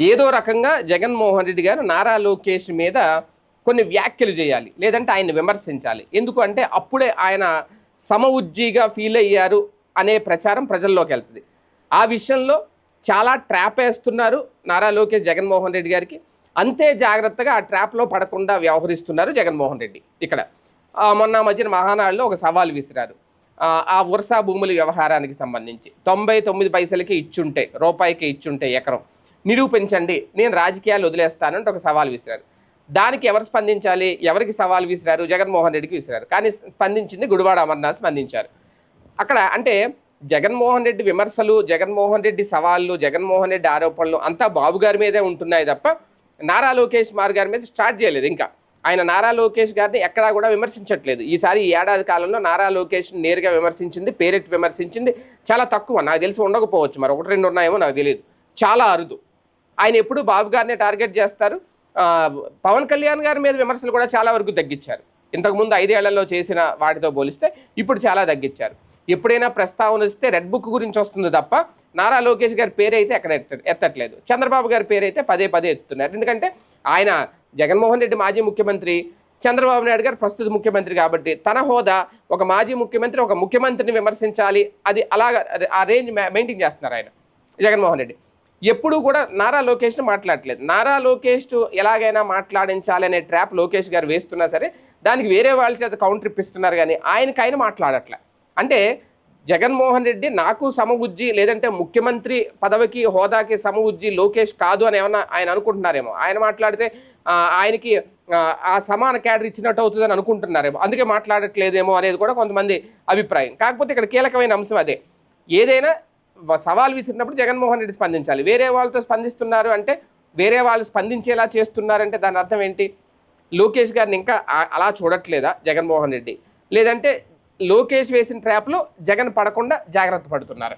ఏదో రకంగా జగన్మోహన్ రెడ్డి గారు నారా లోకేష్ మీద కొన్ని వ్యాఖ్యలు చేయాలి లేదంటే ఆయన విమర్శించాలి. ఎందుకు అంటే అప్పుడే ఆయన సమ ఉజ్జీగా ఫీల్ అయ్యారు అనే ప్రచారం ప్రజల్లోకి వెళ్తుంది. ఆ విషయంలో చాలా ట్రాప్ వేస్తున్నారు నారా లోకేష్ జగన్మోహన్ రెడ్డి గారికి. అంతే జాగ్రత్తగా ఆ ట్రాప్లో పడకుండా వ్యవహరిస్తున్నారు జగన్మోహన్ రెడ్డి ఇక్కడ. మొన్న మధ్యన మహానాడులో ఒక సవాల్ విసిరారు. ఆ, వరుస భూముల వ్యవహారానికి సంబంధించి తొంభై తొమ్మిది పైసలకి ఇచ్చుంటే రూపాయికి ఇచ్చుంటే ఎకరం. నిరూపించండి నేను రాజకీయాలు వదిలేస్తానంటే ఒక సవాల్ విసిరారు. దానికి ఎవరు స్పందించాలి? ఎవరికి సవాల్ విసిరారు? జగన్మోహన్ రెడ్డికి విసిరారు. కానీ స్పందించింది గుడివాడ అమర్నాథ్ స్పందించారు. అక్కడ అంటే జగన్మోహన్ రెడ్డి విమర్శలు జగన్మోహన్ రెడ్డి సవాళ్ళు జగన్మోహన్ రెడ్డి ఆరోపణలు అంతా బాబు గారి మీదే ఉంటున్నాయి తప్ప నారా లోకేష్ మార్ గారి మీద స్టార్ట్ చేయలేదు ఇంకా. ఆయన నారా లోకేష్ గారిని ఎక్కడా కూడా విమర్శించట్లేదు. ఈసారి ఈ ఏడాది కాలంలో నారా లోకేష్ నేరుగా విమర్శించింది పేరెట్ విమర్శించింది చాలా తక్కువ. నాకు తెలిసి ఉండకపోవచ్చు మరి ఒకటి రెండు ఉన్నాయేమో నాకు తెలియదు చాలా అరుదు. ఆయన ఎప్పుడు బాబు గారిని టార్గెట్ చేస్తారు. పవన్ కళ్యాణ్ గారి మీద విమర్శలు కూడా చాలా వరకు తగ్గించారు. ఇంతకుముందు ఐదేళ్ళలో చేసిన వాటితో పోలిస్తే ఇప్పుడు చాలా తగ్గించారు. ఎప్పుడైనా ప్రస్తావన వస్తే రెడ్ బుక్ గురించి వస్తుంది తప్ప నారా లోకేష్ గారి పేరు అయితే ఎక్కడ ఎత్త- ఎత్తట్లేదు. చంద్రబాబు గారి పేరు అయితే పదే పదే ఎత్తుతున్నారు. ఎందుకంటే ఆయన జగన్మోహన్ రెడ్డి మాజీ ముఖ్యమంత్రి చంద్రబాబు నాయుడు గారు ప్రస్తుత ముఖ్యమంత్రి కాబట్టి తన హోదా ఒక మాజీ ముఖ్యమంత్రి ఒక ముఖ్యమంత్రిని విమర్శించాలి. అది అలాగా ఆ రేంజ్ మెయింటైన్ చేస్తున్నారు ఆయన జగన్మోహన్ రెడ్డి. ఎప్పుడు కూడా నారా లోకేష్ను మాట్లాడట్లేదు. నారా లోకేష్ ఎలాగైనా మాట్లాడించాలి అనే ట్రాప్ లోకేష్ గారు వేస్తున్నా సరే దానికి వేరే వాళ్ళ చేత కౌంటర్ ఇప్పిస్తున్నారు కానీ ఆయనకి ఆయన మాట్లాడట్లే. అంటే జగన్మోహన్ రెడ్డి నాకు సమబుజ్జి లేదంటే ముఖ్యమంత్రి పదవికి హోదాకి సమబుజ్జి లోకేష్ కాదు అని ఏమన్నా ఆయన అనుకుంటున్నారేమో? ఆయన మాట్లాడితే ఆయనకి ఆ, సమాన క్యాడర్ ఇచ్చినట్టు అవుతుందని అనుకుంటున్నారేమో? అందుకే మాట్లాడట్లేదేమో అనేది కూడా కొంతమంది అభిప్రాయం. కాకపోతే ఇక్కడ కీలకమైన అంశం అదే. ఏదైనా సవాల్ విసిరినప్పుడు జగన్మోహన్ రెడ్డి స్పందించాలి. వేరే వాళ్ళతో స్పందిస్తున్నారు అంటే వేరే వాళ్ళు స్పందించేలా చేస్తున్నారంటే దాని అర్థం ఏంటి? లోకేష్ గారిని ఇంకా అలా చూడట్లేదా జగన్మోహన్ రెడ్డి? లేదంటే లోకేష్ వేసిన ట్రాప్లో జగన్ పడకుండా జాగ్రత్త పడుతున్నారు.